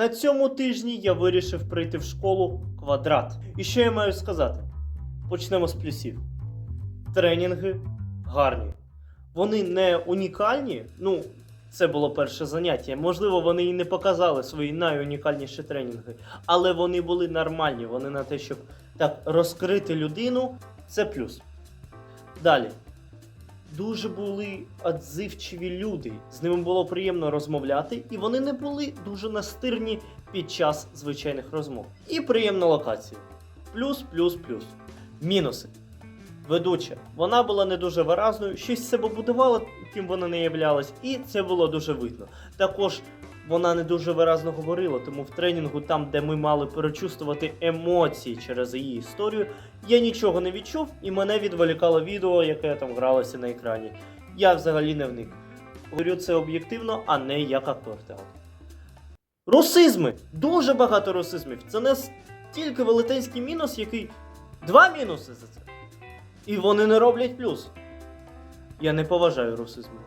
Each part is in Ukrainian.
На цьому тижні я вирішив прийти в школу квадрат. І що я маю сказати? Почнемо з плюсів. Тренінги гарні. Вони не унікальні. Ну, це було перше заняття. Можливо, вони і не показали свої найунікальніші тренінги, але вони були нормальні. Вони на те, щоб так розкрити людину, це плюс. Далі. Дуже були адзивчиві люди. З ними було приємно розмовляти, і вони не були дуже настирні під час звичайних розмов. І приємна локація. Плюс, плюс, плюс. Мінуси. Ведуча. Вона була не дуже виразною, щось себе будувала, ким вона не являлась, і це було дуже видно. Також вона не дуже виразно говорила, тому в тренінгу, там, де ми мали перечувствувати емоції через її історію, я нічого не відчув, і мене відволікало відео, яке там гралося на екрані. Я взагалі не вник. Говорю це об'єктивно, а не як актор театру. Русизми! Дуже багато русизмів. Це не стільки велетенський мінус, який. Два мінуси за це. І вони не роблять плюс. Я не поважаю русизми.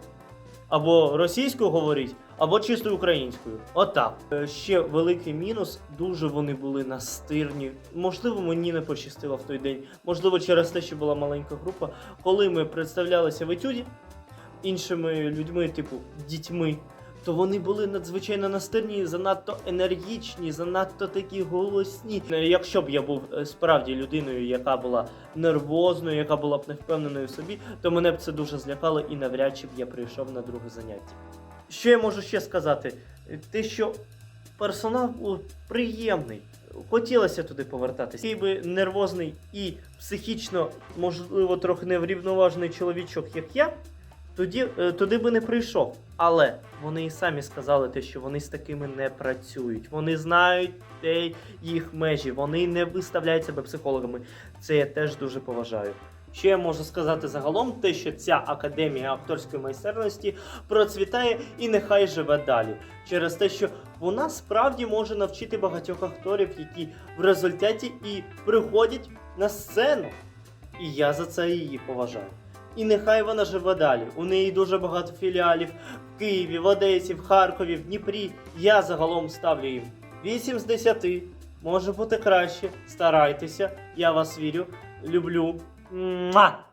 Або російською говоріть, або чисто українською. Отак. Е, Ще великий мінус, дуже вони були настирні. Можливо, мені не пощастило в той день. Можливо, через те, що була маленька група. Коли ми представлялися в етюді іншими людьми, типу дітьми, то вони були надзвичайно настирні, занадто енергічні, занадто такі голосні. Е, Якщо б я був е, справді людиною, яка була нервозною, яка була б невпевненою в собі, то мене б це дуже злякало і навряд чи б я прийшов на друге заняття. Що я можу ще сказати? Те, що персонал був приємний. Хотілося туди повертатися. Який би нервозний і психічно, можливо, трохи неврівноважений чоловічок, як я, тоді, е, туди би не прийшов. Але вони і самі сказали те, що вони з такими не працюють. Вони знають де їх межі, вони не виставляють себе психологами. Це я теж дуже поважаю. Що я можу сказати загалом, те, що ця академія акторської майстерності процвітає і нехай живе далі. Через те, що вона справді може навчити багатьох акторів, які в результаті і приходять на сцену. І я за це її поважаю. І нехай вона живе далі. У неї дуже багато філіалів в Києві, в Одесі, в Харкові, в Дніпрі. Я загалом ставлю їм 8 з 10. Може бути краще. Старайтеся. Я вас вірю. Люблю. 嗯啊。